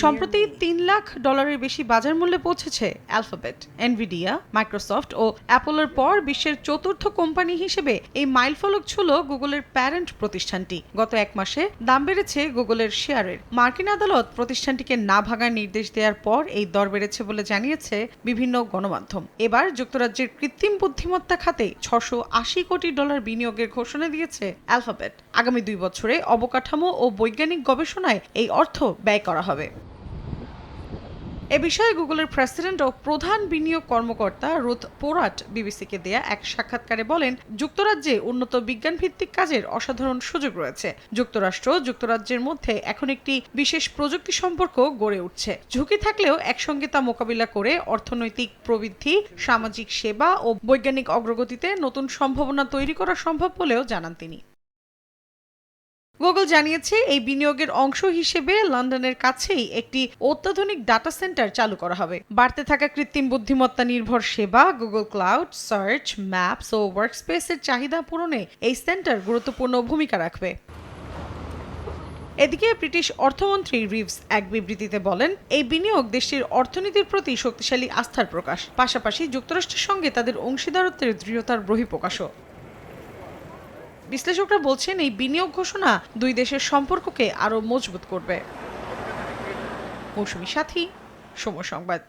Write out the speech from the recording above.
সম্প্রতি তিন লাখ ডলারের বেশি বাজার মূল্যে পৌঁছেছে অ্যালফাবেট এনভিডিয়া মাইক্রোসফট ও অ্যাপলের পর বিশ্বের চতুর্থ কোম্পানি হিসেবে এই মাইলফলক ছিল গুগলের প্যারেন্ট প্রতিষ্ঠানটি। গত এক মাসে দাম বেড়েছে গুগলের শেয়ারের। মার্কিন আদালত প্রতিষ্ঠানটিকে না ভাগার নির্দেশ দেওয়ার পর এই দর বেড়েছে বলে জানিয়েছে বিভিন্ন গণমাধ্যম। এবার যুক্তরাজ্যের কৃত্রিম বুদ্ধিমত্তা খাতে ছশো আশি কোটি ডলার বিনিয়োগের ঘোষণা দিয়েছে অ্যালফাবেট আগামী দুই বছরে অবকাঠামো ও বৈজ্ঞানিক গবেষণায় এই অর্থ ব্যয় করা হবে। এ বিষয়ে গুগলের প্রেসিডেন্ট ও প্রধান বিনিয়োগ কর্মকর্তা রুথ পোরাট বিবিসিকে দেয়া এক সাক্ষাৎকারে বলেন, যুক্তরাজ্যে উন্নত বিজ্ঞান ভিত্তিক কাজের অসাধারণ সুযোগ রয়েছে। যুক্তরাষ্ট্র যুক্তরাজ্যের মধ্যে এখন একটি বিশেষ প্রযুক্তি সম্পর্ক গড়ে উঠছে। ঝুঁকি থাকলেও একসঙ্গে তা মোকাবিলা করে অর্থনৈতিক প্রবৃদ্ধি, সামাজিক সেবা ও বৈজ্ঞানিক অগ্রগতিতে নতুন সম্ভাবনা তৈরি করা সম্ভব বলেও জানান তিনি। গুগল জানিয়েছে, এই বিনিয়োগের অংশ হিসেবে লন্ডনের কাছেই একটি অত্যাধুনিক ডাটা সেন্টার চালু করা হবে। বাড়তে থাকা কৃত্রিম বুদ্ধিমত্তা নির্ভর সেবা গুগল ক্লাউড সার্চ ম্যাপস ও ওয়ার্কস্পেসের চাহিদা পূরণে এই সেন্টার গুরুত্বপূর্ণ ভূমিকা রাখবে। এদিকে ব্রিটিশ অর্থমন্ত্রী রিভস এক বিবৃতিতে বলেন, এই বিনিয়োগ দেশটির অর্থনীতির প্রতি শক্তিশালী আস্থার প্রকাশ। পাশাপাশি যুক্তরাষ্ট্রের সঙ্গে তাদের অংশীদারত্বের দৃঢ়তার বহিঃপ্রকাশও। বিশ্লেষকরা বলছেন এই বিনিয়োগ ঘোষণা দুই দেশের সম্পর্ককে আরও মজবুত করবে। মৌসুমি সাথী, সময় সংবাদ।